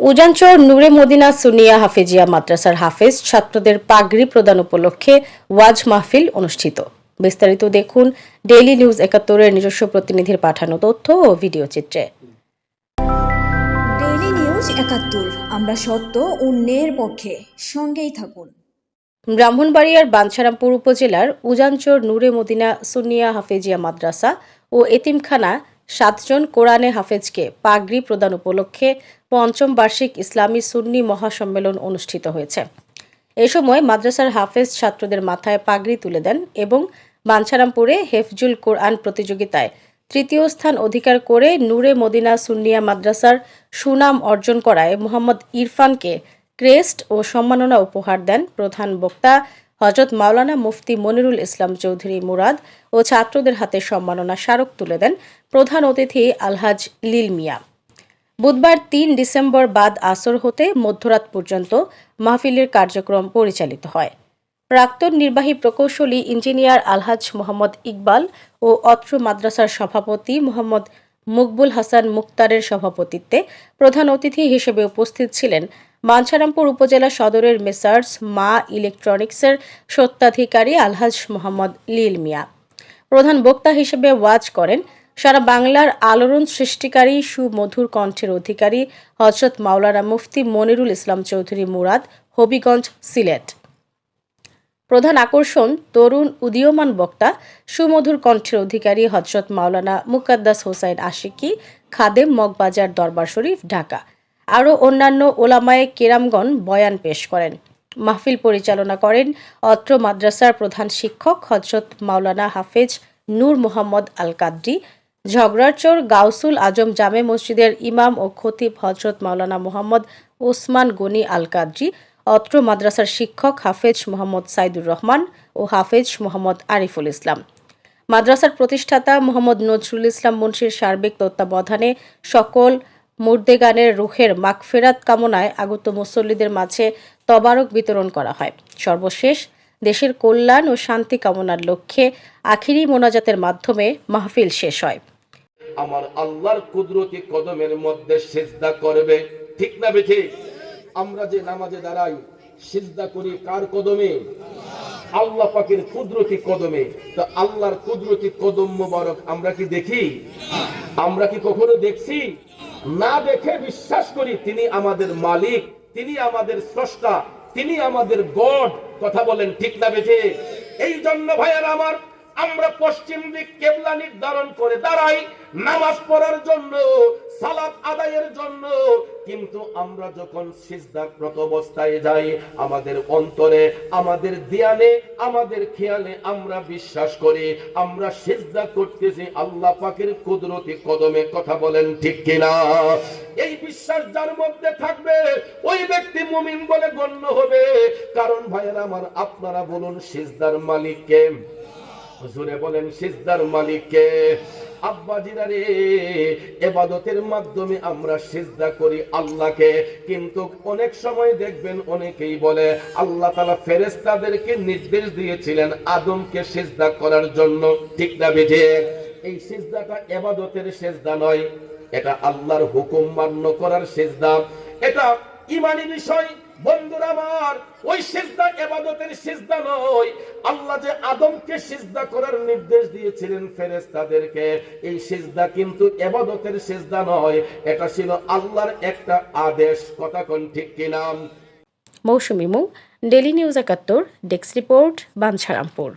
উজানচর নূরে মদিনা সুনিয়া হাফেজিয়া মাদ্রাসার হাফেজ ছাত্রদের পাগড়ি প্রদান উপলক্ষে ওয়াজ মাহফিল অনুষ্ঠিত। বিস্তারিত দেখুন ডেইলি নিউজ একাত্তরের নিজস্ব প্রতিনিধির পাঠানো তথ্য ও ভিডিও চিত্রে। ডেইলি নিউজ একাত্তর আমরা সত্য অন্যের পক্ষে সঙ্গেই থাকুন। ব্রাহ্মণবাড়িয়ার বাঞ্ছারামপুর উপজেলার উজানচর নূরে মদিনা সুনিয়া হাফেজিয়া মাদ্রাসা ও এতিমখানা সাতজন কোরআনে হাফেজকে পাগড়ি প্রদান উপলক্ষে পঞ্চম বার্ষিক ইসলামী সুন্নি মহাসম্মেলন অনুষ্ঠিত হয়েছে। এ সময় মাদ্রাসার হাফেজ ছাত্রদের মাথায় পাগড়ি তুলে দেন এবং বাঞ্ছারামপুরে হেফজুল কোরআন প্রতিযোগিতায় তৃতীয় স্থান অধিকার করে নূরে মদিনা সুন্নিয়া মাদ্রাসার সুনাম অর্জন করায় মোহাম্মদ ইরফানকে ক্রেস্ট ও সম্মাননা উপহার দেন প্রধান বক্তা হজরত মাওলানা মুফতি মনিরুল ইসলাম চৌধুরী মুরাদ ও ছাত্রদের হাতে সম্মাননা স্মারক তুলে দেন প্রধান অতিথি আলহাজ লিল মিয়া। বুধবার তিন ডিসেম্বর বাদ আসর হতে মধ্যরাত পর্যন্ত মাহফিলের কার্যক্রম পরিচালিত হয়। প্রাক্তন নির্বাহী প্রকৌশলী ইঞ্জিনিয়ার আলহাজ মোহাম্মদ ইকবাল ও অত্র মাদ্রাসার সভাপতি মোহাম্মদ মুকবুল হাসান মুক্তারের সভাপতিত্বে প্রধান অতিথি হিসেবে উপস্থিত ছিলেন বাঞ্ছারামপুর উপজেলা সদরের মেসার্স মা ইলেকট্রনিক্সের সত্ত্বাধিকারী আলহাজ মোহাম্মদ লিল মিয়া। প্রধান বক্তা হিসেবে ওয়াজ করেন, সারা বাংলার আলোড়ন সৃষ্টিকারী সুমধুর কণ্ঠের অধিকারী হজরত মাওলানা মুফতি মনিরুল ইসলাম চৌধুরী মুরাদ, হবিগঞ্জ সিলেট। প্রধান আকর্ষণ তরুণ উদীয়মান বক্তা, সুমধুর কণ্ঠের অধিকারী হজরত মাওলানা মুকাদ্দাস হোসাইন আশিকি, খাদেম মগবাজার দরবার শরীফ, ঢাকা। আরও অন্যান্য ওলামায়ে কেরামগণ বয়ান পেশ করেন। মাহফিল পরিচালনা করেন অত্র মাদ্রাসার প্রধান শিক্ষক হজরত মাওলানা হাফেজ নূর মোহাম্মদ আল কাদ্রি ঝগড়ারচর গাউসুল আজম জামে মসজিদের ইমাম ও খতিব হজরত মাওলানা মোহাম্মদ ওসমান গনি আল কাদ্রি অত্র মাদ্রাসার শিক্ষক হাফেজ মোহাম্মদ সাইদুর রহমান ও হাফেজ মোহাম্মদ আরিফুল ইসলাম। মাদ্রাসার প্রতিষ্ঠাতা মোহাম্মদ নজরুল ইসলাম মুন্সির সার্বিক তত্ত্বাবধানে সকল মুর্দেগানের রুহের মাগফেরাত কামনায় আগত মুসল্লিদের মাঝে তবারক বিতরণ করা হয়। সর্বশেষ, দেশের কল্যাণ ও শান্তি কামনার লক্ষ্যে আখিরি মোনাজাতের মাধ্যমে মাহফিল শেষ হয়। আমার আল্লাহর কুদরতি কদমের মধ্যে সিজদা করবে, ঠিক না বেঠি? আমরা যে নামাজে দাঁড়াই, সিজদা করি কার কদমে? আল্লাহ পাকের কুদরতি কদমে। তো আল্লাহর কুদরতি কদম মোবারক আমরা কি দেখি? আমরা কি কখনো দেখছি? না দেখে বিশ্বাস করি তিনি আমাদের মালিক, তিনি আমাদের স্রষ্টা, তিনি আমাদের গড। কথা বলেন ঠিক না বেঠে? এই জন্য ভাইয়ের আমার আমরা পশ্চিম দিক কেবলা নির্ধারণ করে দাঁড়াই নামাজ পড়ার জন্য, সালাত আদায়ের জন্য। কিন্তু আমরা যখন সিজদারত অবস্থায় যাই, আমাদের অন্তরে, আমাদের ধ্যানে, আমাদের খেয়ালে আমরা বিশ্বাস করি, আমরা সিজদা করতেছি, আল্লাহ পাকের কুদরতি কদমে কথা বলেন ঠিক কিনা? এই বিশ্বাস যার মধ্যে থাকবে, ওই ব্যক্তি মুমিন বলে গণ্য হবে। কারণ ভাইয়েরা আমার, আপনারা বলুন, সিজদার মালিককে হুজুরে বলেন, সিজদার মালিককে আব্বাজিরা রে এবাদতের মাধ্যমে আমরা করি আল্লাহকে। কিন্তু অনেক সময় দেখবেন অনেকেই বলে, আল্লাহ তালা ফেরেস্তাদেরকে নির্দেশ দিয়েছিলেন আদমকে সিজদা করার জন্য। ঠিক না বেঠে এই সিজদাটা এবাদতের সেজদা নয়, এটা আল্লাহর হুকুম মান্য করার সেজদা। এটা ইমানি বিষয় বন্ধুরা আমার, ওই সিজদা এবাদতের সিজদা নয়। আল্লাহ যে আদমকে সিজদা করার নির্দেশ দিয়েছিলেন ফেরেস্তাদেরকে এই সিজদা কিন্তু এবাদতের সিজদা নয়। এটা ছিল আল্লাহর একটা আদেশ। কথা কোন ঠিক কিনা মৌসুমি মু ডেলি নিউজ একাত্তর ডেস্ক রিপোর্ট, বাঞ্ছারামপুর।